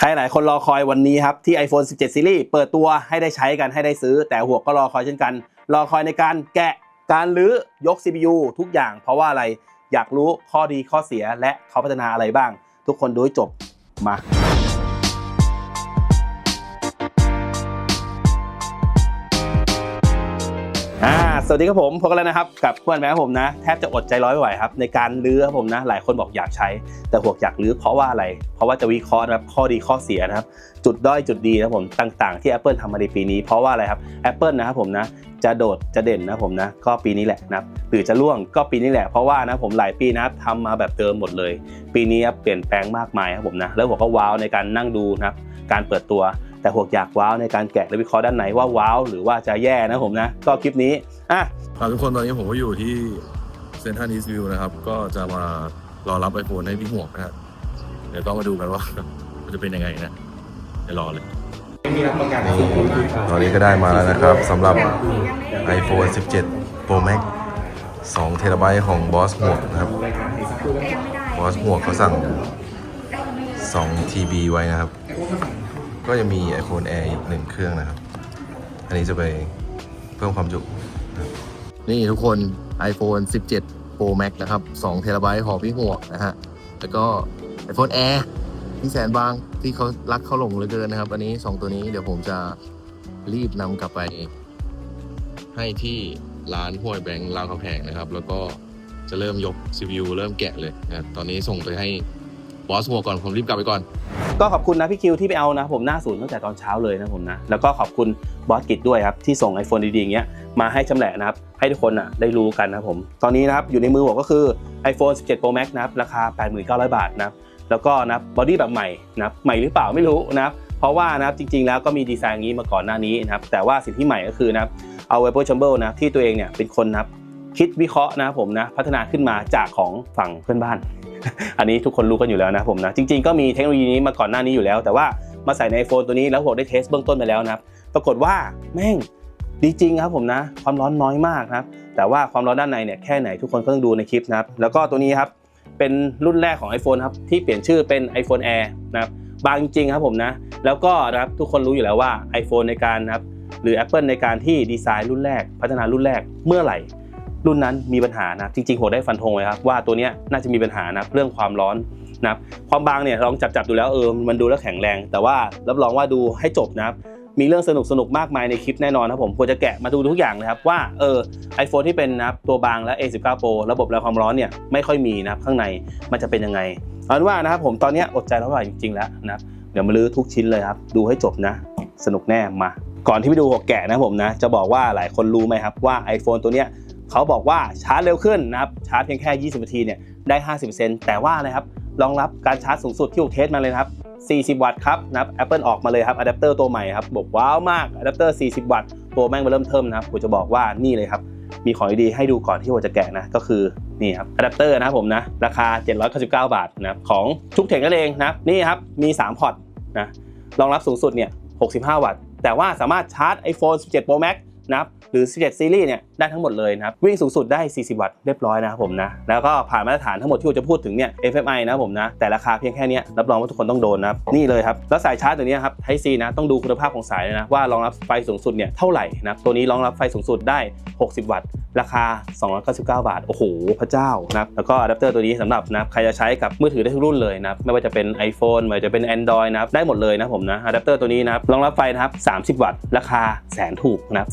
ใครหลายคนรอคอยวันนี้ครับ ที่ iPhone 17 Series เปิดตัวให้ได้ใช้กันให้ได้ซื้อ แต่หัวก็รอคอยเช่นกัน รอคอยในการแกะการรื้อยก CPU ทุกอย่าง เพราะว่าอะไรอยากรู้ข้อดีข้อเสียและเขาพัฒนาอะไรบ้าง ทุกคนดูให้จบมา สวัสดีครับผมพบกันแล้วนะครับกับเพื่อนแม่ผมนะแทบจะอดใจร้อยไม่ไหวครับในการลื้อครับผมนะหลายคนบอกอยากใช้ แต่หัวอยากลื้อเพราะว่าอะไร เพราะว่าจะวิเคราะห์นะครับข้อดีข้อเสียนะครับ จุดด้อยจุดดีนะผมต่างๆ ที่ Apple ทำมาในปีนี้ เพราะว่าอะไรครับ Apple นะครับผมนะจะโดดจะเด่นนะผมนะก็ปีนี้แหละนะหรือจะร่วงก็ปีนี้แหละเพราะว่านะผมหลายปีนะทำมาแบบเดิมหมดเลย ปีนี้เปลี่ยนแปลงมากมายครับผมนะแล้วผมก็ว้าวในการนั่งดูนะการเปิดตัว แต่หัวอยากว้าวในการแกะและวิเคราะห์ด้านไหนว่าว้าวหรือว่าจะแย่นะครับผมนะก็คลิปนี้อะครับทุกคนตอนนี้ผมก็อยู่ที่เซนทรัลอีสต์วิวนะครับ ก็จะมารอรับไอโฟนให้พี่หมวกนะครับเดี๋ยวต้องมาดูกันว่ามันจะเป็นยังไงนะเดี๋ยวรอเลย ตอนนี้ก็ได้มาแล้วนะครับสำหรับ iPhone 17 Pro Max 2เทราไบต์ของบอสหมวกนะครับบอสหมวกเขาสั่ง 2 TB ไว้นะครับ ก็จะมี iPhone Air อีกหนึ่งเครื่องนะครับ อันนี้จะไปเพิ่มความจุนี่ทุกคน iPhone 17 Pro Max นะครับ2เทราไบต์ของพี่หัวกนะฮะ แล้วก็ iPhone Air ที่แสนบางที่เขารักเขาหลงเหลือเกินนะครับ อันนี้ 2 ตัวนี้เดี๋ยวผมจะรีบนำกลับไป ให้ที่ร้านห้วยแบงค์รามคำแหงนะครับ แล้วก็จะเริ่มยก CPU เริ่มแกะเลยนะตอนนี้ส่งไปให้บอสหัวก่อนผมรีบกลับไปก่อน ก็ขอบคุณนะพี่คิวที่ไปเอานะผมหน้าศูนย์ตั้งแต่ตอนเช้าเลยนะผมนะแล้วก็ขอบคุณบอสกิจด้วยครับที่ส่ง iPhone ดีๆอย่างเงี้ยมาให้ชำแหละนะครับให้ทุกคนอะได้รู้กันนะผมตอนนี้นะครับอยู่ในมือผมก็คือ iPhone 17 Pro Max นะครับราคา 89,000 บาทนะครับแล้วก็นะบอดี้แบบใหม่นะใหม่หรือเปล่าไม่รู้นะเพราะว่านะจริงๆแล้วก็มีดีไซน์อย่างนี้มาก่อนหน้านี้นะครับแต่ว่าสิ่งที่ใหม่ก็คือนะเอา Apple Chamber นะที่ตัวเองเนี่ยเป็นคนนะ คิดวิเคราะห์นะครับผมนะพัฒนาขึ้นมาจากของฝั่งเพื่อนบ้าน อันนี้ทุกคนรู้กันอยู่แล้วนะผมนะจริง ๆก็มีเทคโนโลยีนี้มาก่อนหน้านี้อยู่แล้ว แต่ว่ามาใส่ใน iPhone ตัวนี้แล้วผมได้เทสเบื้องต้นไปแล้วนะครับปรากฏว่าแม่งดีจริงครับผมนะ ความร้อนน้อยมากนะครับ แต่ว่าความร้อนด้านในเนี่ยแค่ไหนทุกคนก็ต้องดูในคลิปนะครับแล้วก็ตัวนี้ครับเป็นรุ่นแรกของ iPhone ครับที่เปลี่ยนชื่อเป็น iPhone Air นะครับบางจริงครับผมนะ แล้วก็นะครับทุกคนรู้อยู่แล้วว่า iPhone ในการนะครับหรือ Apple ในการที่ดีไซน์รุ่นแรก พัฒนารุ่นแรกเมื่อไหร่ รุ่นนั้นมีปัญหานะจริงๆโหได้ฟันธงไว้ครับว่าตัวนี้น่าจะมีปัญหานะเรื่องความร้อนนะครับความบางเนี่ยลองจับจับดูแล้วเออมันดูแล้วแข็งแรง แต่ว่ารับรองว่าดูให้จบนะครับมีเรื่องสนุกสนุกมากมายในคลิปแน่นอนครับผมควรจะแกะมาดูทุกอย่างนะครับว่าเออ iPhone ที่เป็นนะครับตัวบางและ A19 Pro ระบบระความร้อนเนี่ยไม่ค่อยมีนะครับข้างในมันจะเป็นยังไงเอาเป็นว่านะครับผมตอนนี้อดใจแล้วว่าจริงๆแล้วนะครับเดี๋ยวมาลื้อทุกชิ้นเลยครับดูให้จบนะ สนุกแน่มา ก่อนที่ไปดูหัวแกะนะผมนะจะบอกว่าหลายคนรู้ไหมครับว่า iPhone ตัวเนี้ย เขาบอกว่าชาร์จเร็วขึ้นนะครับชาร์จเพียงแค่ 20 นาทีเนี่ยได้ 50%แต่ว่าอะไรครับรองรับการชาร์จสูงสุดที่ผมเทสมาเลยนะครับ40 วัตต์ครับนะครับ Apple ออกมาเลยครับอะแดปเตอร์ตัวใหม่ครับบอกว้าวมากอะแดปเตอร์ 40 วัตต์ตัวแม่งมาเริ่มเทิมนะครับผมจะบอกว่านี่เลยครับ มีของดีๆให้ดูก่อนที่ผมจะแกะนะก็คือนี่ครับอะแดปเตอร์นะครับผมนะราคา 799 บาทนะครับของทุกเทคนั่นเองนะนี่ครับมี 3 พอร์ตนะรองรับสูงสุดเนี่ย65 วัตต์ แต่ว่าสามารถชาร์จ iPhone 17 Pro Max นะครับ หรือ 17 ซีรีส์เนี่ยได้ทั้งหมดเลยนะครับวิ่งสูงสุดได้ 40 วัตต์เรียบร้อยนะครับผมนะแล้วก็ผ่านมาตรฐานทั้งหมดที่ผมจะพูดถึงเนี่ย FMI นะครับผมนะแต่ราคาเพียงแค่เนี้ยรับรองว่าทุกคนต้องโดนนะครับนี่เลยครับแล้วสายชาร์จตัวเนี้ยครับ Type C นะต้องดูคุณภาพของสายเลยนะว่ารองรับไฟสูงสุดเนี่ยเท่าไหร่นะครับตัวนี้รองรับไฟสูงสุดได้ 60 วัตต์ ราคา 299 บาท โอ้โห พระเจ้านะครับแล้วก็อะแดปเตอร์ตัวนี้สำหรับนะครับใครจะใช้กับมือถือได้ทุกรุ่นเลยนะครับไม่ว่าจะเป็น iPhone ไม่ว่าจะเป็น Android นะครับได้หมดเลยนะผมนะอะแดปเตอร์ตัวนี้นะครับรองรับไฟนะครับ30 วัตต์ ราคาแสนถูกนะครับ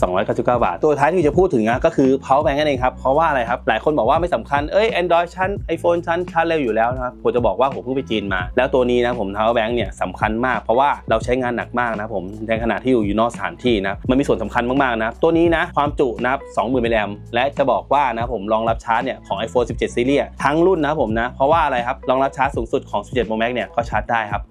299บาท ตัวท้ายที่จะพูดถึงนะก็คือ power bank นั่นเองครับ เพราะว่าอะไรครับ หลายคนบอกว่าไม่สำคัญ เอ้ย Android ชั้น iPhone ชั้นชาร์จเร็วอยู่แล้วนะครับ ผมจะบอกว่าผมเพิ่งไปจีนมา แล้วตัวนี้นะผม power bank เนี่ยสำคัญมาก เพราะว่าเราใช้งานหนักมากนะผม ในขณะที่อยู่อยู่นอกสถานที่นะ มันมีส่วนสำคัญมากๆนะ ตัวนี้นะความจุนะครับ20,000มิลลิแอมและจะบอกว่านะผมรองรับชาร์จเนี่ยของ iPhone 17ซีรีส์ทั้งรุ่นนะผมนะ เพราะว่าอะไรครับรองรับชาร์จสูงสุดของ 17 Pro Max เนี่ยก็ชาร์จได้ครับ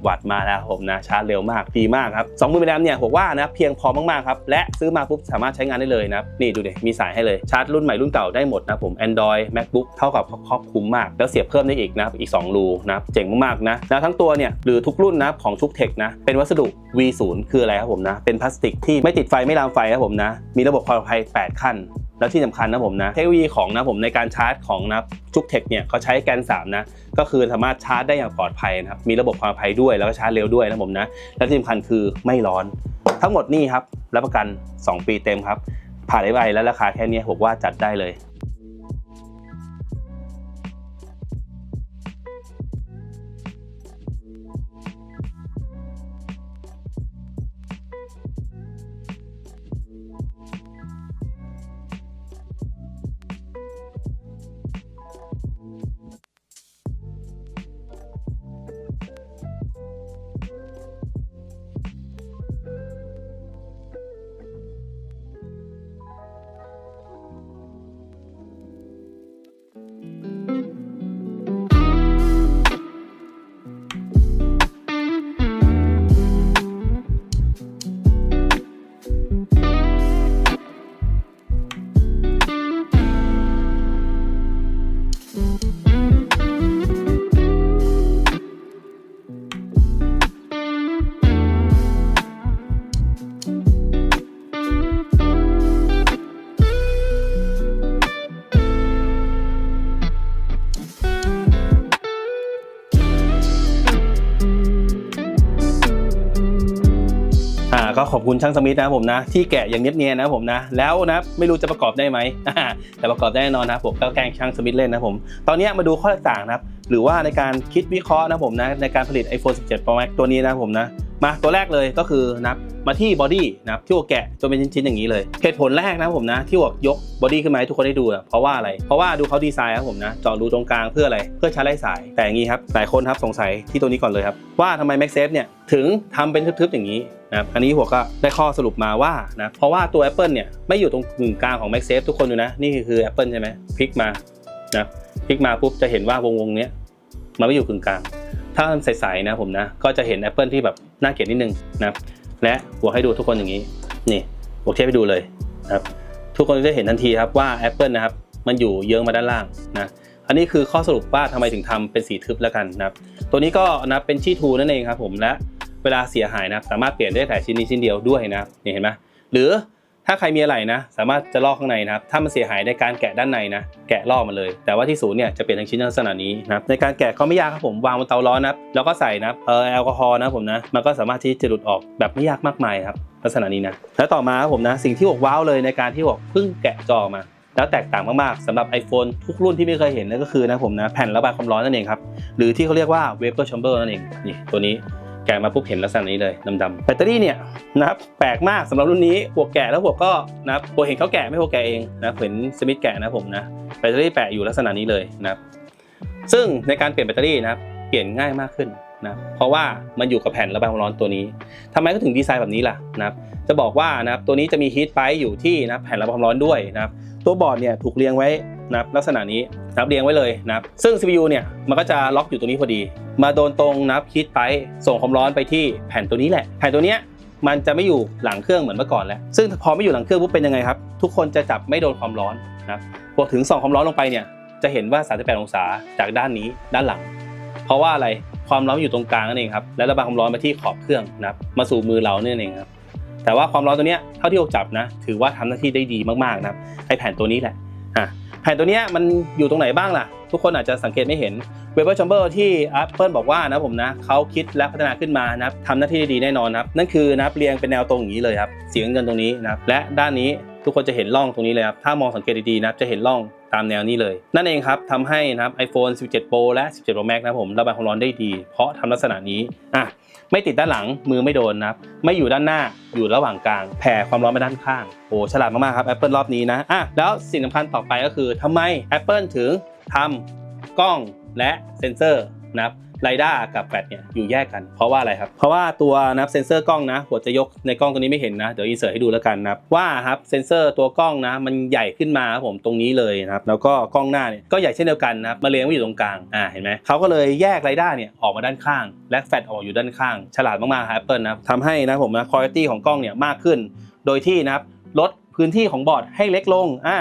40 วัตต์มาแล้วผมนะชาร์จเร็วมากดีมากครับ20,000มิลลิแอมเนี่ยผมว่านะเพียงพอมากๆครับและซื้อมาปุ๊บสามารถช้งานได้เลยนะนี่ดูดิมีสายให้เลยชาร์จรุ่นใหม่รุ่นเก่าได้หมดนะผม Android MacBook เท่ากับครอบคลุมมาก แล้วเสียบเพิ่มได้อีกนะอีก 2 รูนะเจ๋งมากๆนะแล้วทั้งตัวเนี่ยหรือทุกรุ่นนะของชุกเทคนะเป็นวัสดุ V0 คืออะไรครับผมนะเป็นพลาสติกที่ไม่ติดไฟไม่ลามไฟครับผมนะมีระบบความปลอดภัย 8 ขั้น แล้วที่สำคัญนะผมนะเทคโนโลยีของนะผมในการชาร์จของนะจุกเทคเนี่ยเขาใช้แกน3นะก็คือสามารถชาร์จได้อย่างปลอดภัยนะครับมีระบบความปลอดภัยด้วยแล้วก็ชาร์จเร็วด้วยนะผมนะและที่สำคัญคือไม่ร้อน ทั้งหมดนี่ครับรับประกัน 2 ปีเต็มครับผ่านได้ใบแล้วราคาแค่นี้ผมว่าจัดได้เลย ขอบคุณช่างสมิธนะผมนะ ที่แกะอย่างเนียบๆนะครับผมนะ แล้วนะไม่รู้จะประกอบได้ไหมแต่ประกอบได้แน่นอนนะผมก็แกล้งช่างสมิธเล่นนะผมตอนนี้มาดูข้อแตกต่างนะครับหรือว่าในการคิดวิเคราะห์นะผมนะในการผลิต iPhone 17 Pro Max ตัวนี้นะผมนะ มาตัวแรกเลยก็คือนะมาที่บอดี้นะที่หัวแกะจนเป็นชิ้นๆอย่างนี้เลยเหตุผลแรกนะผมนะ ที่หัวยกบอดี้ขึ้นมาให้ทุกคนได้ดูอะเพราะว่าอะไร เพราะว่าดูเขาดีไซน์ครับผมนะเจาะรูตรงกลางเพื่ออะไรเพื่อชาร์จไร้สาย แต่อย่างนี้ครับหลายคนครับสงสัยที่ตัวนี้ก่อนเลยครับ ว่าทำไม MagSafe เนี่ยถึงทำเป็นทึบๆอย่างนี้นะครับอันนี้หัวก็ได้ข้อสรุปมาว่านะเพราะว่าตัว Apple เนี่ยไม่อยู่ตรงกึ่งกลางของ MagSafe ทุกคนดูนะนี่คือ Apple ใช่ไหมพลิกมานะพลิกมาปุ๊บจะเห็นว่าวงวงๆเนี้ยมันไม่อยู่กึ่งกลาง ถ้าใสๆนะผมนะ ก็จะเห็น Apple ที่แบบน่าเกลียดนิดนึงนะและหัวให้ดูทุกคนอย่างนี้ นี่หัวเทียบให้ดูเลยนะครับทุกคนจะเห็นทันทีครับว่า Apple นะครับมันอยู่เยื้องมาด้านล่างนะอันนี้คือข้อสรุปว่าทำไมถึงทำเป็นสีทึบแล้วกันนะครับตัวนี้ก็นะเป็นชี้ทูนั่นเองครับผมและเวลาเสียหายนะสามารถเปลี่ยนได้แต่ชิ้นนี้ชิ้นเดียวด้วยนะนี่เห็นไหมหรือ ถ้าใครมีอะไรนะ สามารถจะลอกข้างในนะครับ ถ้ามันเสียหายในการแกะด้านในนะ แกะลอกมาเลย แต่ว่าที่ศูนย์เนี่ยจะเปลี่ยนทั้งชิ้นลักษณะนี้นะครับ ในการแกะก็ไม่ยากครับผมวางบนเตาร้อนนะครับ แล้วก็ใส่นะเออแอลกอฮอล์นะผมนะ มันก็สามารถที่จะหลุดออกแบบไม่ยากมากมายครับลักษณะนี้นะ แล้วต่อมาครับผมนะ สิ่งที่บอกว้าวเลยในการที่บอกเพิ่งแกะจอออกมาแล้วแตกต่างมากๆสำหรับ iPhone ทุกรุ่นที่ไม่เคยเห็นนั่นก็คือนะผมนะแผ่นระบายความร้อนนั่นเองครับหรือที่เขาเรียกว่า vapor chamber นั่นเองนี่ตัวนี้ แกะมาปุ๊บเห็นลักษณะนี้เลยดำๆแบตเตอรี่เนี่ยนะครับแปลกมากสำหรับรุ่นนี้หัวแกะแล้วหัวก็นะครับหัวเห็นเขาแกะไม่หัวแกะเองนะเห็นสมิธแกะนะผมนะแบตเตอรี่แปะอยู่ลักษณะนี้เลยนะครับซึ่งในการเปลี่ยนแบตเตอรี่นะครับเปลี่ยนง่ายมากขึ้น นะเพราะว่ามันอยู่กับแผ่นระบายความร้อนตัวนี้ทำไมก็ถึงดีไซน์แบบนี้ล่ะนะครับจะบอกว่านะครับตัวนี้จะมีฮีทไปอยู่ที่นะแผ่นระบายความร้อนด้วยนะครับตัวบอร์ดเนี่ยถูกเรียงไว้นะครับลักษณะนี้นะครับเรียงไว้เลยนะครับซึ่ง CPU เนี่ยมันก็จะล็อกอยู่ตรงนี้พอดี มาโดนตรงนะครับฮีทไปส่งความร้อนไปที่แผ่นตัวนี้แหละ แผ่นตัวเนี้ยมันจะไม่อยู่หลังเครื่องเหมือนเมื่อก่อนแล้ว ซึ่งพอไม่อยู่หลังเครื่องปุ๊บเป็นยังไงครับ ทุกคนจะจับไม่โดนความร้อนนะครับพอถึงส่องความร้อนลงไปเนี่ยจะเห็นว่า 38 องศาจากด้านนี้ด้านหลัง เพราะว่าอะไร ความร้อนอยู่ตรงกลางนั่นเองครับและระบายความร้อนมาที่ขอบเครื่องนะครับมาสู่มือเราเนี่ยเองครับแต่ว่าความร้อนตัวเนี้ยเท่าที่เราจับนะ ถือว่าทำหน้าที่ได้ดีมากๆนะครับไอแผ่นตัวนี้แหละอะแผ่นตัวเนี้ยมันอยู่ตรงไหนบ้างล่ะ ทุกคนอาจจะสังเกตไม่เห็น w e b e r Chamber ที่ Apple บอกว่านะผมนะเขาคิดและพัฒนาขึ้นมานะครับทำหน้าที่ได้ดีแน่นอนนะครับนั่นคือนะครับเรียงเป็นแนวตรงอย่างนี้เลยครับเสียงเงินตรงนี้นะครับและด้านนี้ทุกคนจะเห็นร่องตรงนี้เลยครับถ้ามองสังเกตดีๆนะครับจะเห็นร่อง ตามแนวนี้เลย นั่นเองครับทำให้นะครับ iPhone 17 Pro และ 17 Pro Max นะผมระบายความร้อนได้ดี เพราะทำลักษณะนี้อะไม่ติดด้านหลังมือไม่โดนนะครับ ไม่อยู่ด้านหน้าอยู่ระหว่างกลาง แผ่ความร้อนไปด้านข้างโอ้ฉลาดมากๆครับ Apple รอบนี้นะอะแล้วสิ่งสำคัญต่อไปก็คือทำไม Apple ถึงทำกล้องและเซ็นเซอร์นะครับ ไรด้ากับแฟลชเนี่ยอยู่แยกกันเพราะว่าอะไรครับเพราะว่าตัวนะครับเซ็นเซอร์กล้องนะหัวจะยกในกล้องตัวนี้ไม่เห็นนะเดี๋ยวอินเสิร์ตให้ดูแล้วกันนะว่าครับเซ็นเซอร์ตัวกล้องนะมันใหญ่ขึ้นมาครับผมตรงนี้เลยนะครับแล้วก็กล้องหน้าเนี่ยก็ใหญ่เช่นเดียวกันนะครับมาเรียงไว้อยู่ตรงกลางอ่าเห็นไหมเขาก็เลยแยกไรด้าเนี่ยออกมาด้านข้าง และแฟลชออกอยู่ด้านข้าง ฉลาดมากๆครับ Apple นะทำให้นะผมนะคุณภาพของกล้องเนี่ยมากขึ้น โดยที่นะครับลดพื้นที่ของบอร์ดให้เล็กลงอ่า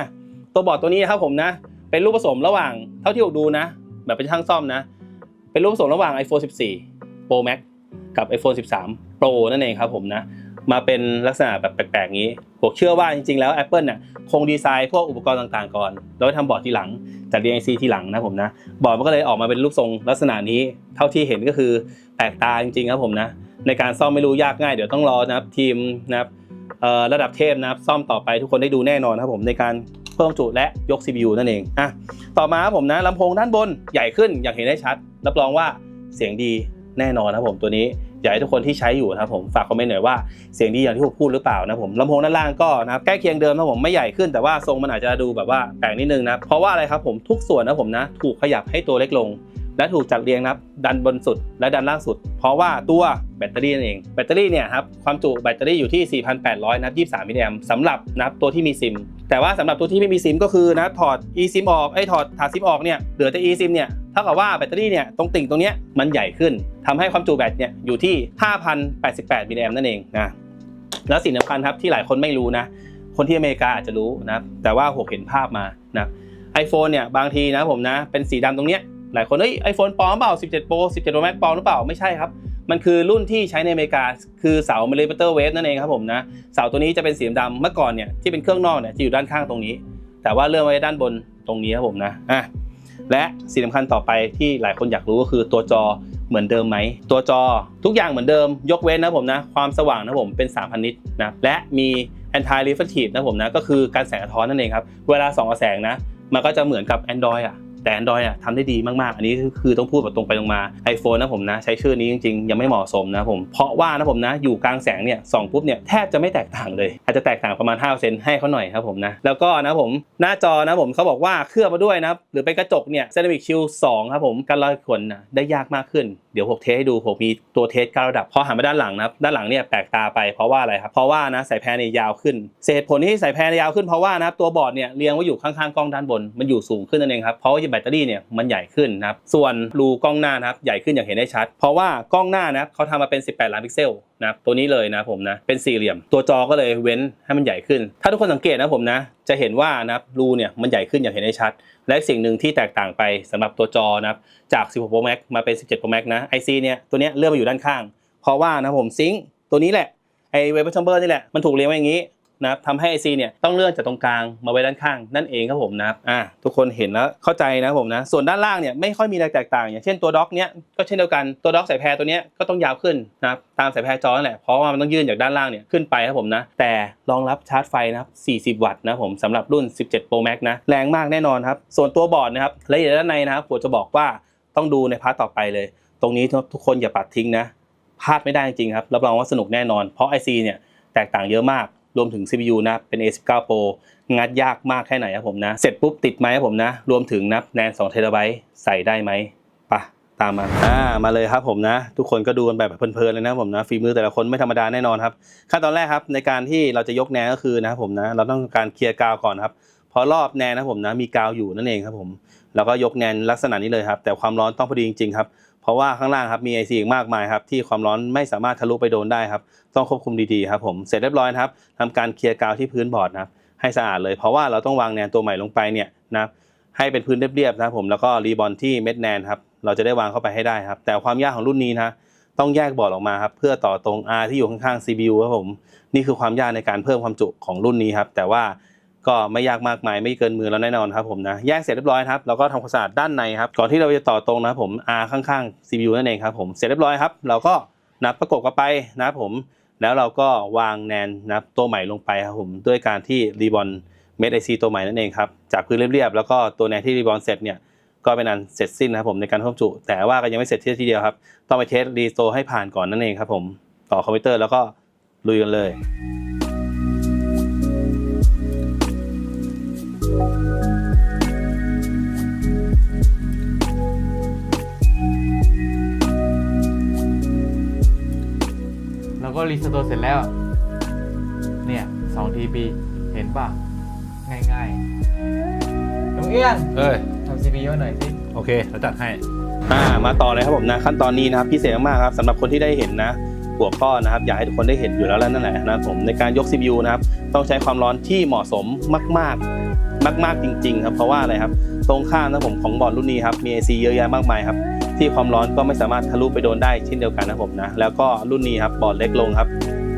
ตัวบอร์ดตัวนี้ครับผมนะเป็นรูปผสมระหว่างเท่าที่ผมดูนะ แบบเป็นช่างซ่อมนะ เป็นรูปผสมระหว่าง iPhone 14 Pro Max กับ iPhone 13 Pro นั่นเองครับผมนะ มาเป็นลักษณะแบบแปลกๆงี้ผมเชื่อว่าจริงๆแล้ว Apple เนี่ยคงดีไซน์พวกอุปกรณ์ต่างๆก่อน แล้วทำบอร์ดทีหลังจัด DIC ทีหลังนะผมนะ บอร์ดมันก็เลยออกมาเป็นรูปทรงลักษณะนี้ เท่าที่เห็นก็คือแปลกตาจริงๆครับผมนะ ในการซ่อมไม่รู้ยากง่ายเดี๋ยวต้องรอนะครับทีมนะครับระดับเทพนะครับซ่อมต่อไปทุกคนได้ดูแน่นอนครับผมในการ เพิ่มจุและยก CPU นั่นเองอะต่อมาครับผมนะลำโพงด้านบนใหญ่ขึ้นอย่างเห็นได้ชัด รับรองว่าเสียงดีแน่นอนนะผมตัวนี้อยากให้ทุกคนที่ใช้อยู่นะครับผมฝากคอมเมนต์หน่อยว่าเสียงดีอย่างที่ผมพูดหรือเปล่านะผมลำโพงด้านล่างก็นะครับใกล้เคียงเดิมนะผมไม่ใหญ่ขึ้นแต่ว่าทรงมันอาจจะดูแบบว่าแปลกนิดนึงนะเพราะว่าอะไรครับผมทุกส่วนนะผมนะถูกขยับให้ตัวเล็กลง และถูกจัดเรียงนับดันบนสุดและดันล่างสุด เพราะว่าตัวแบตเตอรี่นั่นเอง แบตเตอรี่เนี่ยครับความจุแบตเตอรี่อยู่ที่ 4,800 นับ 23 มิลลิแอมป์สำหรับนับตัวที่มีซิม แต่ว่าสำหรับตัวที่ไม่มีซิมก็คือนะถอด eSIM ออกไอ้ถอดถาดซิมออกเนี่ยเหลือแต่ eSIM เนี่ยเท่ากับว่าแบตเตอรี่เนี่ยตรงติ่งตรงเนี้ยมันใหญ่ขึ้นทำให้ความจุแบตเนี่ยอยู่ที่ 5,088 มิลลิแอมป์นั่นเองนะแล้วสิ่งสำคัญครับที่หลายคนไม่รู้นะคนที่อเมริกาอาจจะรู้นะแต่ว่าผมเห็นภาพมานะไอโฟนเนี่ยบางทีนะผมนะเป็นสีดำตรงเนี้ย หลายคนเอ้ยไอโฟนปลอมเปล่า 17 Pro 17 Pro Max ปลอมหรือเปล่าไม่ใช่ครับ มันคือรุ่นที่ใช้ในอเมริกา คือเสา millimeter wave นั่นเองครับผมนะเสาตัวนี้จะเป็นสีดำเมื่อก่อนเนี่ยที่เป็นเครื่องนอกเนี่ยจะอยู่ด้านข้างตรงนี้ แต่ว่าเลื่อนไว้ด้านบนตรงนี้ครับผมนะอะและสิ่งสำคัญต่อไปที่หลายคนอยากรู้ก็คือตัวจอเหมือนเดิมไหม ตัวจอทุกอย่างเหมือนเดิม ยกเว้นนะผมนะ ความสว่างนะผมเป็น 3,000 นิตนะและมี anti reflective นะผมนะ ก็คือการแสงสะท้อนนั่นเองครับ เวลาส่องกระแสงนะ มันก็จะเหมือนกับ Android อะ แต่ Android อะทำได้ดีมากๆ อันนี้คือต้องพูดแบบตรงไปตรงมา iPhone นะผมนะ ใช้ชื่อนี้จริงๆ ยังไม่เหมาะสมนะผม เพราะว่านะผมนะอยู่กลางแสงเนี่ยส่องปุ๊บเนี่ยแทบจะไม่แตกต่างเลย อาจจะแตกต่างประมาณ5%ให้เขาหน่อยครับผมนะแล้วก็นะผมหน้าจอนะผมเขาบอกว่าเคลือบมาด้วยนะหรือเป็นกระจกเนี่ย Ceramic Shield 2ครับผมการลอยขนนะได้ยากมากขึ้นเดี๋ยวผมเทสให้ดูผมมีตัวเทสก้าระดับพอหันมาด้านหลังนะครับด้านหลังเนี่ยแปลกตาไปเพราะว่าอะไรครับเพราะว่านะสายแพรเนี่ยยาวขึ้นเหตุผลที่สายแพรยาวขึ้นเพราะว่านะตัวบอร์ดเนี่ยเรียงไว้อยู่ข้างๆกล้องด้านบนมันอยู่สูงขึ้นนั่นเองครับเพราะว่าแบตเตอรี่เนี่ยมันใหญ่ขึ้นนะครับส่วนรูกล้องหน้านะครับใหญ่ขึ้นอย่างเห็นได้ชัด เพราะว่ากล้องหน้านะครับเขาทำมาเป็น 18 ล้านพิกเซลนะตัวนี้เลยนะผมนะเป็นสี่เหลี่ยม ตัวจอก็เลยเว้นให้มันใหญ่ขึ้น ถ้าทุกคนสังเกตนะผมนะจะเห็นว่านะรูเนี่ยมันใหญ่ขึ้นอย่างเห็นได้ชัด และสิ่งหนึ่งที่แตกต่างไปสำหรับตัวจอนะจาก 16 Pro Max มาเป็น 17 Pro Max นะ IC เนี่ยตัวเนี้ยเลื่อนมาอยู่ด้านข้าง เพราะว่านะผมซิงค์ตัวนี้แหละไอเวเบอร์ชัมเบอร์นี่แหละมันถูกเรียงไว้อย่างนี้ นะครับทำให้ IC เนี่ยต้องเลื่อนจากตรงกลางมาไว้ด้านข้างนั่นเองครับผมนะครับอะทุกคนเห็นแล้วเข้าใจนะครับผมนะส่วนด้านล่างเนี่ยไม่ค่อยมีอะไรแตกต่าง อย่างเช่นตัวด็อกเนี้ยก็เช่นเดียวกันตัวด็อกสายแพรตัวเนี้ยก็ต้องยาวขึ้นนะครับตามสายแพรจอนั่นแหละเพราะว่ามันต้องยื่นจากด้านล่างเนี่ยขึ้นไปครับผมนะแต่รองรับชาร์จไฟนะครับ40 วัตต์นะผมสำหรับรุ่น 17 Pro Max นะแรงมากแน่นอนครับส่วนตัวบอร์ดนะครับละเอียดด้านในนะครับผมจะบอกว่าต้องดูในพาร์ทต่อไปเลย ตรงนี้ทุกคนอย่าปัดทิ้งนะพลาดไม่ได้จริงครับรับรองว่าสนุกแน่นอน เพราะ IC เนี่ยแตกต่างเยอะมาก รวมถึง CPU นะ เป็น A19 Pro งัดยากมากแค่ไหนครับผมนะ เสร็จปุ๊บติดไหมครับผมนะ รวมถึงนะแนน2 t b ใส่ได้ไหมปะตามมา อ่า มาเลยครับผมนะ ทุกคนก็ดูกันแบบเพลินๆเลยนะผมนะ ฝีมือแต่ละคนไม่ธรรมดาแน่นอนครับ ขั้นตอนแรกครับในการที่เราจะยกแนนก็คือนะครับผมนะ เราต้องการเคลียร์กาวก่อนครับเพราะรอบแนนนะผมนะ มีกาวอยู่นั่นเองครับผม แล้วก็ยกแนนลักษณะนี้เลยครับ แต่ความร้อนต้องพอดีจริงๆครับ ราะว่าข้างล่างครับมี IC อีกมากมายครับที่ความร้อนไม่สามารถทะลุไปโดนได้ครับ ต้องควบคุมดีๆครับผมเสร็จเรียบร้อยครับทำการเคลียร์กาวที่พื้นบอร์ดนะครับให้สะอาดเลยเพราะว่าเราต้องวางแนนตัวใหม่ลงไปเนี่ยนะครับให้เป็นพื้นเรียบๆนะครับผมแล้วก็รีบอนที่เม็ดแนนครับเราจะได้วางเข้าไปให้ได้ครับ แต่ความยากของรุ่นนี้นะต้องแยกบอร์ดออกมาครับเพื่อต่อตรง R ที่อยู่ข้างๆ CPU ครับผมนี่คือความยากในการเพิ่มความจุของรุ่นนี้ครับแต่ว่า ก็ไม่ยากมากมายไม่เกินมือเราแน่นอนครับผมนะแยกเสร็จเรียบร้อยครับเราก็ทำความสะอาดด้านในครับก่อนที่เราจะต่อตรงนะครับผม R ข้างๆ CPU นั่นเองครับผมเสร็จเรียบร้อยครับเราก็นับประกบกันไปนะครับผม แล้วเราก็วางแนนนะครับตัวใหม่ลงไปครับผมด้วยการที่รีบอนเมดไอซีตัวใหม่นั่นเองครับจากพื้นเรียบๆแล้วก็ตัวแนนที่รีบอนเสร็จเนี่ยก็เป็นอันเสร็จสิ้นนะครับผมในการเพิ่มจุ แต่ว่าก็ยังไม่เสร็จที่ทีเดียวครับ ต้องไปเทสรีโตให้ผ่านก่อนนั่นเองครับผมต่อคอมพิวเตอร์แล้วก็ลุยกันเลย ก็รีสโตร์เสร็จแล้ว เนี่ยสองทีปีเห็นป่ะ ง่ายๆน้องเอี้ยงเอ้ยทำ CPU หน่อยสิ โอเคเราจัดให้ อ่ามาต่อเลยครับผมนะขั้นตอนนี้นะครับพิเศษมากๆครับสำหรับคนที่ได้เห็นนะหัวข้อนะครับอยากให้ทุกคนได้เห็นอยู่แล้วแล้วนั่นแหละนะครับผมในการยก CPU นะครับต้องใช้ความร้อนที่เหมาะสมมาก ๆ มาก ๆ จริง ๆ ครับเพราะว่าอะไรครับ ตรงข้ามนะผมของบอร์ดรุ่นนี้ครับมี IC เยอะแยะมากมายครับ ที่ความร้อนก็ไม่สามารถทะลุไปโดนได้เช่นเดียวกันนะผมนะแล้วก็รุ่นนี้ครับบอร์ดเล็กลงครับ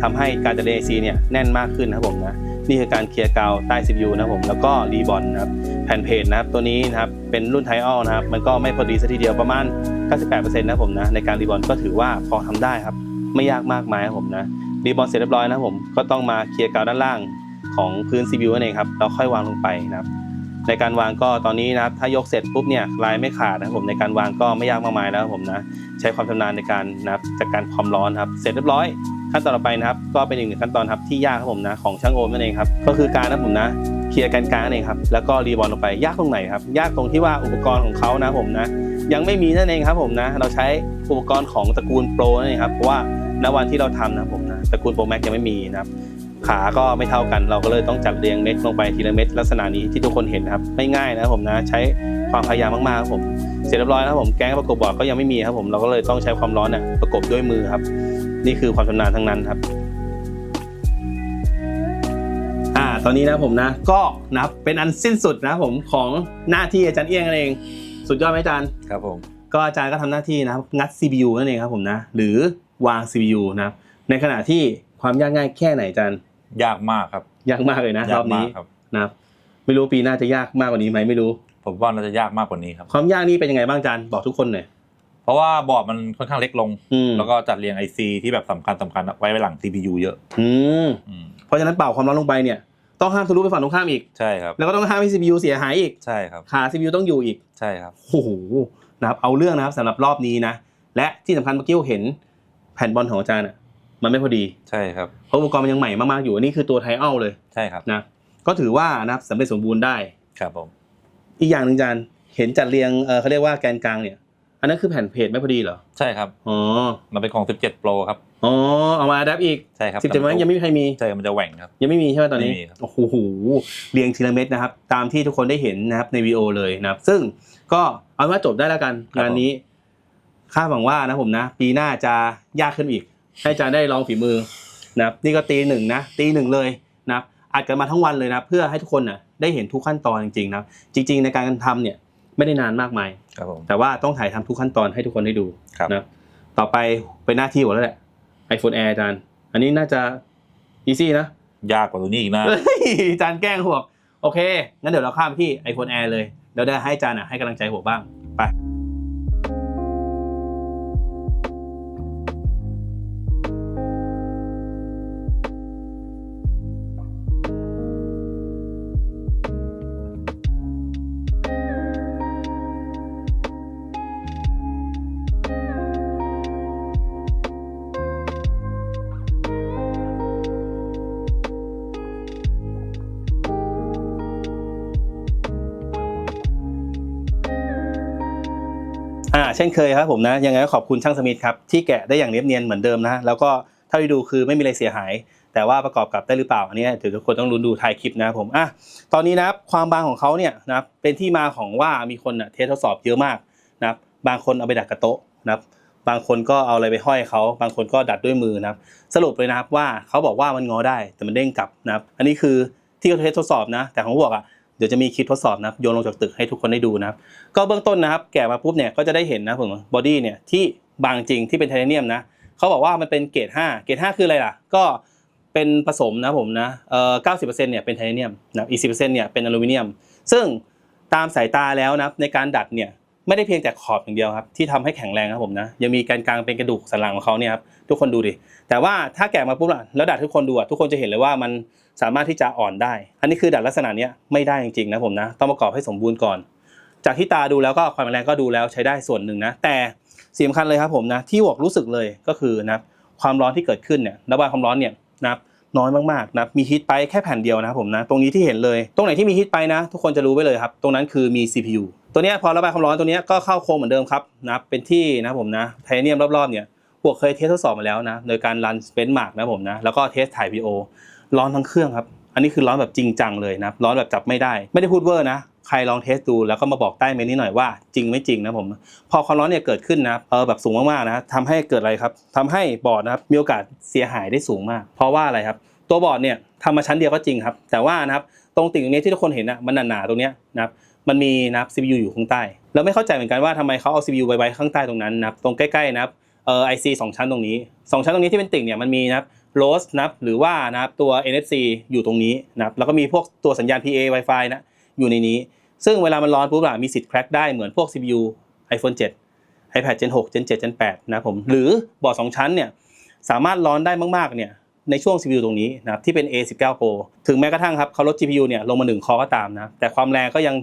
ทำให้การจะเรีเนี่ยแน่นมากขึ้นนะครับผมนะนี่คือการเคลียร์กาวใต้ CPU นะครับผมแล้วก็รีบอนนะครับแผ่นเพจนะครับตัวนี้นะครับเป็นรุ่นไทออลนะครับมันก็ไม่พอดีซะทีเดียวประมาณ 98%นะครับผมนะในการรีบอนก็ถือว่าพอทำได้ครับไม่ยากมากมายครับผมนะรีบอนเสร็จเรียบร้อยนะผมก็ต้องมาเคลียร์กาวด้านล่างของพื้น CPU นั่นเองครับแล้วค่อยวางลงไปนะครับ ในการวางก็ตอนนี้นะครับถ้ายกเสร็จปุ๊บเนี่ยลายไม่ขาดนะครับผมในการวางก็ไม่ยากมากมายแล้วผมนะใช้ความชำนาญในการนะครับจัดการความร้อนครับเสร็จเรียบร้อย ขั้นตอนต่อไปนะครับก็เป็นอีกหนึ่งขั้นตอนครับที่ยากครับผมนะของช่างโอมนั่นเองครับก็คือการนะผมนะเคลียร์กันกลางนั่นเองครับแล้วก็รีบอลลงไปยากตรงไหนครับยากตรงที่ว่าอุปกรณ์ของเขานะผมนะยังไม่มีนั่นเองครับผมนะเราใช้อุปกรณ์ของตระกูลโปรนั่นเองครับเพราะว่าณวันที่เราทำนะผมนะตระกูลโปรแม็กยังไม่มีนะครับ ขาก็ไม่เท่ากัน เราก็เลยต้องจัดเรียงเม็ดลงไปทีละเม็ดลักษณะนี้ที่ทุกคนเห็นนะครับไม่ง่ายนะครับผมนะใช้ความพยายามมากๆครับผมเสร็จเรียบร้อยแล้วครับผมแก๊งประกบบอร์ดก็ยังไม่มีครับผมเราก็เลยต้องใช้ความร้อนเนี่ยประกบด้วยมือครับ นี่คือความชำนาญทั้งนั้นครับอ่าตอนนี้นะผมนะก็นับเป็นอันสิ้นสุดนะผมของหน้าที่อาจารย์เอี้ยงนั่นเอง สุดยอดไหมอาจารย์ครับผมก็อาจารย์ก็ทำหน้าที่นะครับงัด CPU นั่นเองครับผมนะหรือวาง CPU นะครับในขณะที่ความยากง่ายแค่ไหนอาจารย์ ยากมากครับ ยากมากเลยนะรยาอกบมานี้กครับ นะครับ ไม่รู้ปีหน้าจะยากมากกว่านี้ไหมไม่รู้ ผมว่าน่าจะยากมากกว่านี้ครับ ความยากนี่เป็นยังไงบ้างอาจารย์บอกทุกคนหน่อยเพราะว่าบอร์ดมันค่อนข้างเล็กลง อืมแล้วก็จัดเรียง IC ที่แบบสำคัญสำคัญไว้ไว้หลัง CPU เยอะอืมอืมเพราะฉะนั้นเป่าความร้อนลงไปเนี่ย ต้องห้ามทะลุไปฝั่งตรงข้ามอีก ใช่ครับ แล้วก็ต้องห้ามให้ CPU เสียหายอีก ใช่ครับ ขา CPU ต้องอยู่อีก ใช่ครับ โอ้โหนะครับเอาเรื่องนะครับสำหรับรอบนี้นะ และที่สำคัญเมื่อกี้เราเห็นแผ่นบอลของอาจารย์อะ มันไม่พอดี ใช่ครับเพราะอุปกรณ์มันยังใหม่มากๆอยู่อันนี้คือตัวไทอัลเลยใช่ครับนะก็ถือว่านะครับสำเร็จสมบูรณ์ได้ครับผมอีกอย่างหนึ่งอาจารย์เห็นจัดเรียงเออเขาเรียกว่าแกนกลางเนี่ย อันนั้นคือแผ่นเพจไม่พอดีเหรอใช่ครับอ๋อมันเป็นของ 17 Pro ครับอ๋อเอามาดับอีกใช่ครับสิบเจ็ดวันยังไม่มีใครมีใช่มันจะแหว่งครับยังไม่มีใช่ไหมตอนนี้ไม่มีครับโอ้โหเรียงทีละเม็ดนะครับ ตามที่ทุกคนได้เห็นนะครับในวิดีโอเลยนะครับ ซึ่งก็เอาเป็นว่าจบได้แล้วกันงานนี้คาดหวังว่านะผมนะ ปีหน้าจะยากขึ้นอีก ให้อาจารย์ได้ลองฝีมือนะครับนี่ก็ตีหนึ่งนะตีหนึ่งเลยนะครับอัดกันมาทั้งวันเลยนะเพื่อให้ทุกคนน่ะได้เห็นทุกขั้นตอนจริงๆนะครับจริง ๆ ในการทำเนี่ยไม่ได้นานมากมาย ครับผม แต่ว่าต้องถ่ายทำทุกขั้นตอนให้ทุกคนได้ดูครับ นะต่อไปเป็นหน้าที่ผมแล้วแหละ iPhone Air อาจารย์ อันนี้น่าจะ easy นะ ยากกว่าตัวนี้อีกนะ เฮ้ยอาจารย์แกล้งหัวโอเค งั้นเดี๋ยวเราข้ามไปที่ iPhone Air เลย เดี๋ยวได้ให้อาจารย์อะให้กำลังใจหัวบ้าง ไป ช่นเคยครับผมนะยังไงก็ขอบคุณช่างสมิธครับที่แกะได้อย่างเนียบเนียนเหมือนเดิมนะแล้วก็เท่าที่ดูคือไม่มีอะไรเสียหาย แต่ว่าประกอบกับได้หรือเปล่าอันนี้เดี๋ยวทุกคนต้องลุ้นดูท้ายคลิปนะครับผมอะตอนนี้นะครับความบางของเขาเนี่ยนะครับเป็นที่มาของว่ามีคนน่ะเทสทดสอบเยอะมากนะครับบางคนเอาไปดัดกระโต๊ะนะครับบางคนก็เอาอะไรไปห้อยเขาบางคนก็ดัดด้วยมือนะครับ สรุปเลยนะครับว่าเขาบอกว่ามันงอได้แต่มันเด้งกลับนะครับ อันนี้คือที่เขาเทสทดสอบนะ แต่ของบอกอะ ดี๋ยวจะมีคลิปทดสอบนะโยนลงจากตึกให้ทุกคนได้ดูนะครับก็เบื้องต้นนะครับ แกะมาปุ๊บเนี่ยก็จะได้เห็นนะผมบอดี้เนี่ยที่บางจริงที่เป็นไทเทเนียมนะเขาบอกว่ามันเป็นเกรด5เกรด5คืออะไรล่ะ ก็เป็นผสมนะผมนะเอ่อ90%เนี่ยเป็นไทเทเนียมนะอีก10%เนี่ยเป็นอลูมิเนียม ซึ่งตามสายตาแล้วนะในการดัดเนี่ยไม่ได้เพียงแต่ขอบอย่างเดียวครับที่ทำให้แข็งแรงครับผมนะยังมีการกลางเป็นกระดูกสันหลังของเขาเนี่ยครับทุกคนดูดิแต่ว่าถ้าแกะมาปุ๊บล่ะแล้วดัดทุกคนดูอะทุกคนจะเห็นเลยว่ามัน สามารถที่จะอ่อนได้ อันนี้คือดัดลักษณะนี้ไม่ได้จริงๆนะผมนะต้องประกอบให้สมบูรณ์ก่อน จากที่ตาดูแล้วก็ความแรงก็ดูแล้วใช้ได้ส่วนหนึ่งนะแต่สิ่งสำคัญเลยครับผมนะที่หวกรู้สึกเลยก็คือนะความร้อนที่เกิดขึ้นเนี่ยระบายความร้อนเนี่ยนับน้อยมากๆนับมีฮีทไปแค่แผ่นเดียวนะครับผมนะตรงนี้ที่เห็นเลย ตรงไหนที่มีฮีทไปนะ ทุกคนจะรู้ไว้เลยครับ ตรงนั้นคือมี CPU ตัวนี้พอระบายความร้อนตัวนี้ก็เข้าโครงเหมือนเดิมครับนับเป็นที่นะผมนะไทเทเนียมรอบๆเนี่ยพวกเคยเทสทดสอบมาแล้วนะโดยการรันเบนช์มาร์กนะผมนะแล้วก็เทสถ่ายวีโอ ร้อนทั้งเครื่องครับ อันนี้คือร้อนแบบจริงจังเลยนะครับร้อนแบบจับไม่ได้ ไม่ได้พูดเวอร์นะใครลองเทสดูแล้วก็มาบอกใต้เมนนี้หน่อยว่าจริงไม่จริงนะผมพอความร้อนเนี่ยเกิดขึ้นนะเออแบบสูงมากๆนะทำให้เกิดอะไรครับทำให้บอร์ดนะครับมีโอกาสเสียหายได้สูงมาก เพราะว่าอะไรครับ ตัวบอร์ดเนี่ยทำมาชั้นเดียวก็จริงครับ แต่ว่านะครับตรงติ่งตรงนี้ที่ทุกคนเห็นนะมันหนาๆตรงเนี้ยนะครับมันมีนะครับ CPU อยู่ข้างใต้แล้วไม่เข้าใจเหมือนกันว่าทำไมเขาเอา CPU ไว้ไว้ข้างใต้ตรงนั้นนะครับตรงใกล้ๆนะครับเออ IC สองชั้นตรงนี้สองชั้นตรงนี้ที่เป็นติ่งเนี่ยมันมีนะครับ ROS นะครับหรือว่านะครับตัว NFC อยู่ตรงนี้นะครับแล้วก็มีพวกตัวสัญญาณ PA Wi-Fi นะอยู่ในนี้ ซึ่งเวลามันร้อนปุ๊บอะมีสิทธิ์แครกได้เหมือนพวก CPU iPhone 7 iPad Gen 6 Gen 7 Gen 8นะผมหรือบอร์ดสองชั้นเนี่ยสามารถร้อนได้มากๆเนี่ยในช่วง CPU ตรงนี้นะครับที่เป็น A19 Pro ถึงแม้กระทั่งครับเขาลด GPU เนี่ยลงมา 1 คอก็ตามนะแต่ความแรงก็ยัง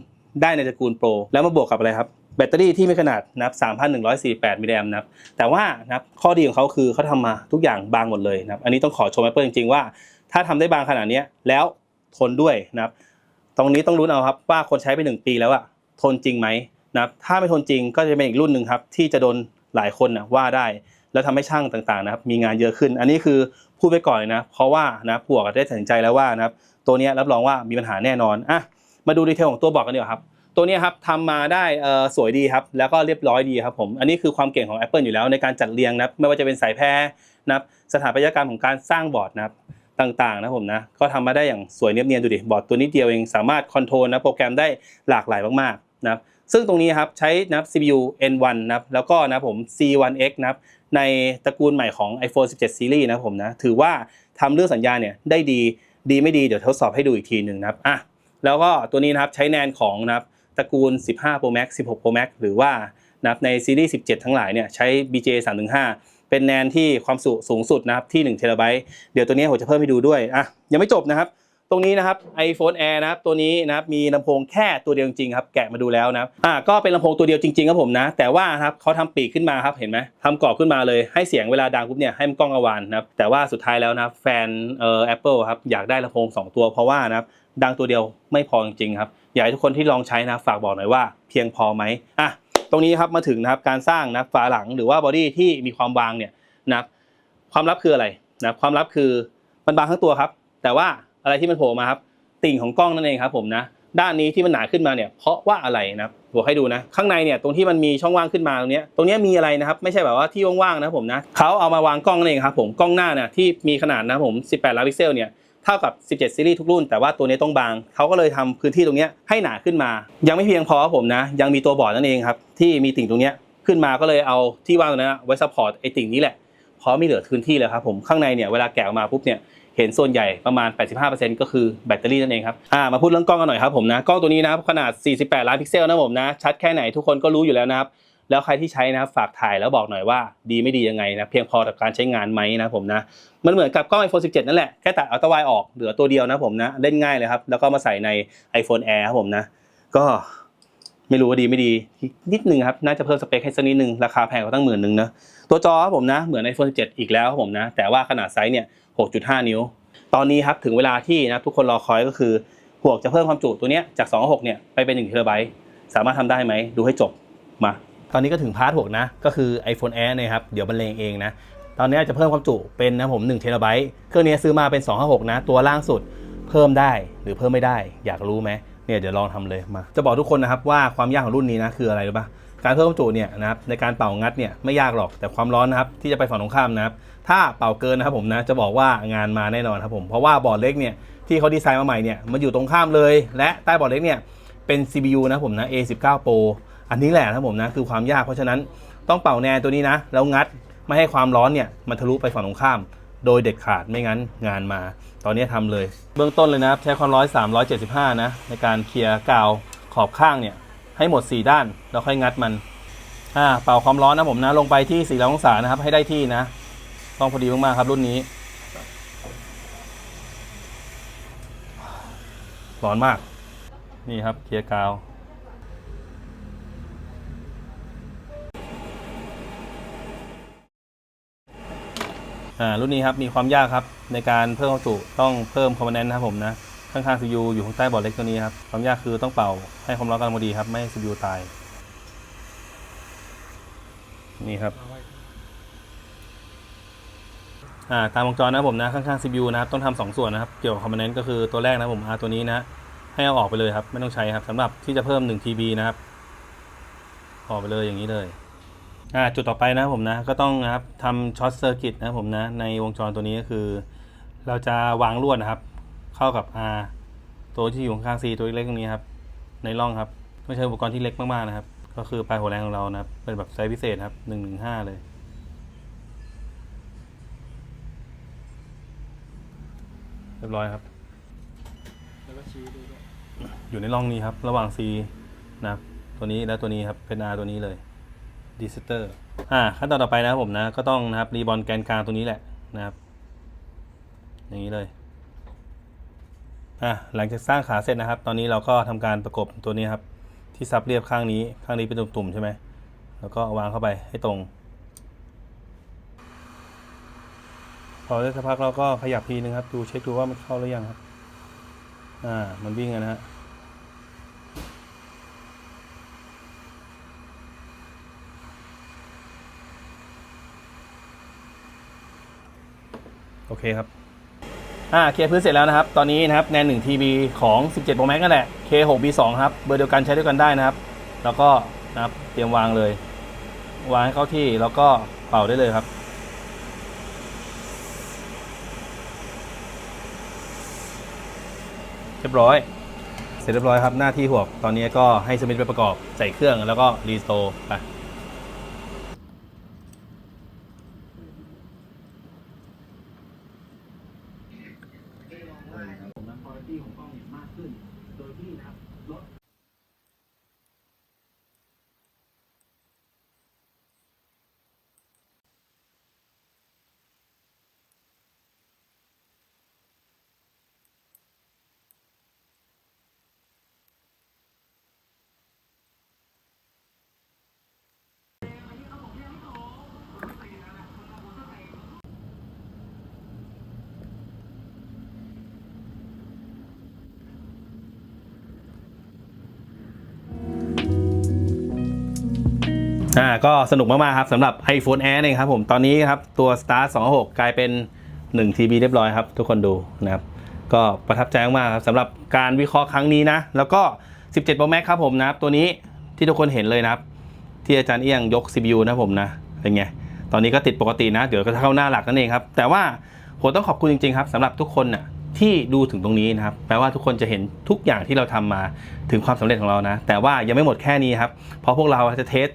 ได้ในตระกูล Pro แล้วมาบวกกับอะไรครับ แบตเตอรี่ที่มีขนาดนะครับ3,148มิลลิแอมป์นะครับแต่ว่านะครับข้อดีของเขาคือเขาทำมาทุกอย่างบางหมดเลยนะครับอันนี้ต้องขอชม Apple จริงๆว่า ถ้าทำได้บางขนาดนี้แล้วทนด้วยนะครับตรงนี้ต้องรู้นเอาครับว่าคนใช้ไปหนึ่งปีแล้วอะทนจริงไหมนะครับถ้าไม่ทนจริงก็จะเป็นอีกรุ่นหนึ่งครับที่จะโดนหลายคนนะว่าได้ แล้วทำให้ช่างต่างๆนะครับมีงานเยอะขึ้น อันนี้คือพูดไปก่อนเลยนะ เพราะว่านะผัวก็ได้ตัดสินใจแล้วว่านะครับตัวนี้รับรองว่ามีปัญหาแน่นอนอะมาดูดีเทลของตัวบอร์ดกันดีกว่าครับ ตัวนี้ครับทำมาได้สวยดีครับ แล้วก็เรียบร้อยดีครับผม อันนี้คือความเก่งของ Apple อยู่แล้วในการจัดเรียงนะไม่ว่าจะเป็นสายแพรนะสถาปัตยกรรมของการสร้างบอร์ดนะครับต่างๆนะผมนะก็ทำมาได้อย่างสวยเนียบเนียนดูดิบอร์ดตัวนี้เดียวเองสามารถคอนโทรลนะโปรแกรมได้หลากหลายมากๆนะครับซึ่งตรงนี้ครับใช้นะครับ CPU N1 นะครับแล้วก็นะผม C1X นะครับในตระกูลใหม่ของ iPhone 17 Series นะผมนะถือว่าทำเรื่องสัญญาณเนี่ยได้ดีดีไม่ดีเดี๋ยวทดสอบให้ดูอีกทีหนึ่งนะครับอะแล้วก็ตัวนี้นะครับใช้แนนของนะครับ ตระกูล 15 Pro Max 16 Pro Max หรือว่านะครับในซีรีส์ 17 ทั้งหลายเนี่ยใช้ BJ 315 เป็นแนนที่ความสุสูงสุดนะครับที่1เทราไบต์เดี๋ยวตัวนี้ผมจะเพิ่มให้ดูด้วยอะยังไม่จบนะครับตรงนี้นะครับ iPhone Air นะครับตัวนี้นะครับมีลำโพงแค่ตัวเดียวจริงครับแกะมาดูแล้วนะครับอะก็เป็นลำโพงตัวเดียวจริงๆครับผมนะ แต่ว่านะครับเขาทำปีกขึ้นมาครับเห็นไหมทำกรอบขึ้นมาเลยให้เสียงเวลาดังปุ๊บเนี่ยให้มันก้องกวานนะครับแต่ว่าสุดท้ายแล้วนะครับแฟนเอ่อ Apple ครับอยากได้ลำโพงสองตัวเพราะว่านะครับดังตัวเดียวไม่พอจริงๆครับ อยากให้ทุกคนที่ลองใช้นะฝากบอกหน่อยว่าเพียงพอไหมอะตรงนี้ครับมาถึงนะครับการสร้างนะฝาหลังหรือว่าบอดี้ที่มีความบางเนี่ยนะความลับคืออะไรนะความลับคือมันบางทั้งตัวครับ แต่ว่าอะไรที่มันโผล่มาครับติ่งของกล้องนั่นเองครับผมนะด้านนี้ที่มันหนาขึ้นมาเนี่ยเพราะว่าอะไรนะบอกให้ดูนะ ข้างในเนี่ยตรงที่มันมีช่องว่างขึ้นมาตรงนี้ตรงนี้มีอะไรนะครับไม่ใช่แบบว่าที่ว่างๆนะผมนะเขาเอามาวางกล้องนั่นเองครับผมกล้องหน้าเนี่ยที่มีขนาดนะผม 18 ล้านพิกเซลเนี่ย ท่ากับ 17 ซีรีส์ทุกรุ่น แต่ว่าตัวนี้ต้องบาง เขาก็เลยทำพื้นที่ตรงนี้ให้หนาขึ้นมา ยังไม่เพียงพอครับผมนะ ยังมีตัวบอร์ดนั่นเองครับ ที่มีติ่งตรงนี้ขึ้นมาก็เลยเอาที่ว่างตรงนั้นไว้ซัพพอร์ตไอ้ติ่งนี้แหละเพราะไม่เหลือพื้นที่เลยครับผมข้างในเนี่ยเวลาแกะออกมาปุ๊บเนี่ยเห็นส่วนใหญ่ประมาณ 85%ก็คือแบตเตอรี่นั่นเองครับอ่ามาพูดเรื่องกล้องกันหน่อยครับผมนะกล้องตัวนี้นะครับขนาด 48 ล้านพิกเซลนะผมนะชัดแค่ไหนทุกคนก็รู้อยู่แล้วนะครับ แล้วใครที่ใช้นะครับฝากถ่ายแล้วบอกหน่อยว่าดีไม่ดียังไงนะเพียงพอต่อการใช้งานไหมนะผมนะมันเหมือนกับกล้อง iPhone 17 นั่นแหละแค่ตัดอัลตร้าไวออกเหลือตัวเดียวนะผมนะเล่นง่ายเลยครับแล้วก็มาใส่ใน iPhone Air ครับผมนะ ก็ไม่รู้ว่าดีไม่ดีนิดนึงครับน่าจะเพิ่มสเปคให้สักนิดนึงราคาแพงกว่าตั้งหมื่นหนึ่งนะตัวจอครับผมนะเหมือน iPhone 17 อีกแล้วครับผมนะแต่ว่าขนาดไซส์เนี่ย 6.5 นิ้ว ตอนนี้ครับถึงเวลาที่นะทุกคนรอคอยก็คือพวจะเพิ่มความจุตัวเนี้ยจาก 2.6 เนี่ยไปเป็น1เทราไบต์สามารถทำได้ไหมดูให้จบมา ตอนนี้ก็ถึงพาร์ทหกนะ ก็คือ iPhone Air นะครับ เดี๋ยวบรรเลงเองนะ ตอนนี้จะเพิ่มความจุเป็นนะผม1เทราไบต์เครื่องนี้ซื้อมาเป็น 256 นะ ตัวล่างสุดเพิ่มได้หรือเพิ่มไม่ได้ อยากรู้ไหมเนี่ยเดี๋ยวลองทำเลยมา จะบอกทุกคนนะครับว่าความยากของรุ่นนี้นะคืออะไรรู้ปะการเพิ่มความจุเนี่ยนะครับในการเป่างัดเนี่ยไม่ยากหรอกแต่ความร้อนนะครับที่จะไปฝั่งตรงข้ามนะครับถ้าเป่าเกินนะครับผมนะจะบอกว่างานมาแน่นอนครับผมเพราะว่าบอร์ดเล็กเนี่ยที่เขาดีไซน์มาใหม่เนี่ยมันอยู่ตรงข้ามเลย และใต้บอร์ดเล็กเนี่ยเป็น CPU นะผมนะ A19 Pro อันนี้แหละนะผมนะคือความยากเพราะฉะนั้นต้องเป่าแนนตัวนี้นะแล้วงัดไม่ให้ความร้อนเนี่ยมันทะลุไปฝั่งตรงข้าม โดยเด็ดขาดไม่งั้นงานมา ตอนนี้ทำเลย เบื้องต้นเลยนะครับใช้ความร้อย375 นะ ในการเคลียร์กาวขอบข้างเนี่ยให้หมด 4 ด้านแล้วค่อยงัดมันอ่าเป่าความร้อนนะผมนะ ลงไปที่4องศานะครับ ให้ได้ที่นะ ต้องพอดีมากๆครับรุ่นนี้ ร้อนมาก นี่ครับเคลียร์กาว อ่ารุ่นนี้ครับมีความยากครับในการเพิ่มวัตถุต้องเพิ่มคอมโพเนนต์นะครับผมนะข้างๆ CPU อยู่ข้างใต้บอร์ดเล็กตัวนี้ครับความยากคือต้องเป่าให้ความร้อนกำลังพอดีครับ ไม่ให้ CPU ตาย นี่ครับอ่าตามวงจรนะผมนะข้างๆ CPU นะครับต้องทำสองส่วนนะครับ เกี่ยวกับคอมโพเนนต์ก็คือตัวแรกนะผม R ตัวนี้นะให้เอาออกไปเลยครับ ไม่ต้องใช้ครับสำหรับที่จะเพิ่ม 1 TB นะครับออกไปเลยอย่างนี้เลย จุดต่อไปนะผมนะก็ต้องนะครับทำช็อตเซอร์กิตนะผมนะในวงจรตัวนี้ก็คือ เราจะวางลวดนะครับ เข้ากับ R ตัวที่อยู่ข้างซีตัวเล็กตรงนี้ครับ ในร่องครับต้องใช้อุปกรณ์ที่เล็กมากๆนะครับ ก็คือปลายหัวแรงของเรานะครับเป็นแบบไซส์พิเศษครับหนึ่งหนึ่งห้าเลยเรียบร้อยครับแล้วก็ชี้ดูด้วยอยู่ในร่องนี้ครับ ระหว่างซีนะครับตัวนี้และตัวนี้ครับเป็น R ตัวนี้เลย ดิสเตอร์อ่าขั้นตอนต่อไปนะครับผมนะ ก็ต้องนะครับรีบอลแกนกลางตัวนี้แหละนะครับ อย่างนี้เลยอะหลังจากสร้างขาเสร็จนะครับ ตอนนี้เราก็ทำการประกบตัวนี้ครับ ที่ซับเรียบข้างนี้ ข้างนี้เป็นตุ่มๆใช่ไหมแล้วก็วางเข้าไปให้ตรง พอได้สักพักเราก็ขยับทีนึงครับ ดูเช็คดูว่ามันเข้าหรือยังครับ อ่า มันวิ่งอะนะฮะ โอเคครับ อ่าเคลียร์พื้นเสร็จแล้วนะครับ ตอนนี้นะครับแนน1 TB ของ 17 Pro Max นั่นแหละ K6 B2 ครับ เบอร์เดียวกันใช้ด้วยกันได้นะครับ แล้วก็นะครับเตรียมวางเลย วางให้เข้าที่แล้วก็เป่าได้เลยครับเรียบร้อย เสร็จเรียบร้อยครับ หน้าที่หวก ตอนนี้ก็ให้สมิธไปประกอบใส่เครื่องแล้วก็รีสโตร์ไป อ่าก็สนุกมากๆครับสำหรับ iPhone Air เองครับผมตอนนี้ครับตัว Star 2 6กลายเป็น 1 TB เรียบร้อยครับ ทุกคนดูนะครับ ก็ประทับใจมากครับสำหรับการวิเคราะห์ครั้งนี้นะ แล้วก็ 17 Pro Max ครับผมนะครับ ตัวนี้ที่ทุกคนเห็นเลยนะครับ ที่อาจารย์เอี้ยงยก CPU นะผมนะเป็นไงตอนนี้ก็ติดปกตินะ เดี๋ยวก็จะเข้าหน้าหลักนั่นเองครับ แต่ว่าผมต้องขอบคุณจริงๆครับสำหรับทุกคนน่ะที่ดูถึงตรงนี้นะครับแปลว่าทุกคนจะเห็นทุกอย่างที่เราทำมาถึงความสำเร็จของเรานะ แต่ว่ายังไม่หมดแค่นี้ครับ เพราะพวกเราจะเทส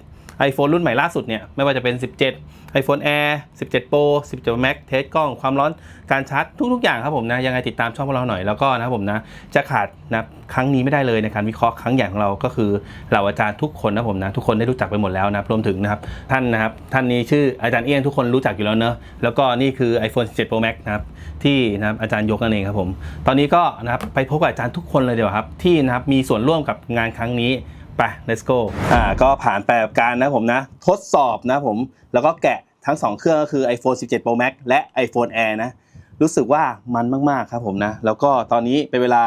iPhone รุ่นใหม่ล่าสุดเนี่ยไม่ว่าจะเป็น 17 iPhone Air 17 Pro 17 Max เทสกล้องความร้อนการชาร์จทุก ๆ อย่างครับผมนะยังไงติดตามช่องพวกเราหน่อยแล้วก็นะครับผมนะจะขาดนะครั้งนี้ไม่ได้เลยในการวิเคราะห์ครั้งใหญ่ของเราก็คือเหล่าอาจารย์ทุกคนนะผมนะทุกคนได้รู้จักไปหมดแล้วนะรวมถึงนะครับท่านนะครับท่านนี้ชื่ออาจารย์เอี้ยงทุกคนรู้จักอยู่แล้วเนอะแล้วก็นี่คือ iPhone 17 Pro Max นะครับที่นะครับอาจารย์ยกนั่นเองครับผมตอนนี้ก็นะครับไปพบกับอาจารย์ทุกคนเลยเดี๋ยวครับที่นะครับมีส่วนร่วมกับงานครั้งนี้ ไป let's go อ่าก็ผ่านไปกับการนะผมนะ ทดสอบนะผม แล้วก็แกะทั้ง 2 เครื่องก็คือ iPhone 17 Pro Max และ iPhone Air นะ รู้สึกว่ามันมาก ๆ ครับผมนะ แล้วก็ตอนนี้เป็นเวลา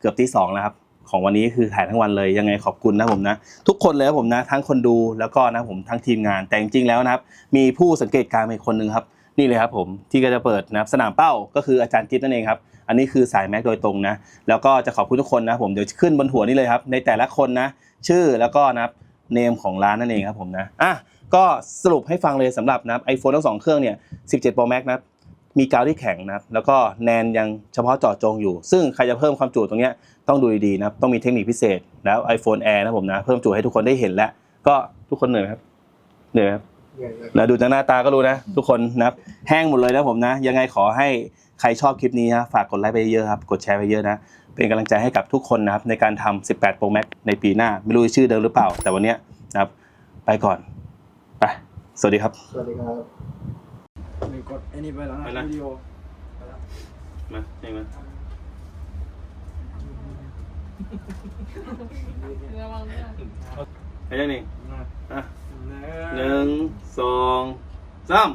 เกือบที่2แล้วครับ ของวันนี้คือถ่ายทั้งวันเลยยังไงขอบคุณนะผมนะ ทุกคนเลยครับผมนะ ทั้งคนดูแล้วก็นะผมทั้งทีมงานแต่จริงๆแล้วนะครับ มีผู้สังเกตการณ์อีกคนหนึ่งครับ นี่เลยครับผมที่ก็จะเปิดนะครับสนามเป้าก็คืออาจารย์กิ๊นั่นเองครับ อันนี้คือสายแม็กโดยตรงนะ แล้วก็จะขอบคุณทุกคนนะผมเดี๋ยวขึ้นบนหัวนี่เลยครับ ในแต่ละคนนะ ชื่อแล้วก็นะเนมของร้านนั่นเองครับผมนะอะก็สรุปให้ฟังเลยสำหรับนะครับ iPhone ทั้งสองเครื่องเนี่ย 17 Pro Max นะมีกาวที่แข็งนะแล้วก็แนนยังเฉพาะเจาะจงอยู่ ซึ่งใครจะเพิ่มความจุตรงเนี้ยต้องดูดีๆนะต้องมีเทคนิคพิเศษแล้ว iPhone Air นะผมนะเพิ่มจุให้ทุกคนได้เห็นแล้วก็ทุกคนเหนื่อยไหมครับเหนื่อยไหมครับ นะดูจากหน้าตาก็รู้นะ ทุกคนนะครับแห้งหมดเลยนะผมนะ ยังไงขอให้ใครชอบคลิปนี้นะฝากกดไลค์ไปเยอะครับ กดแชร์ไปเยอะนะ เป็นกำลังใจให้กับทุกคนนะครับ ในการทำ 18 Pro Max ในปีหน้า ไม่รู้ชื่อเดิมหรือเปล่า แต่วันเนี้ยนะครับ ไปก่อนไปสวัสดีครับ สวัสดีครับมีกดไอ้นี่ไปแล้วไปนะละวิดีโอมาใช่ไหมไปได้หนึ่งอะ หนึ่งสองสาม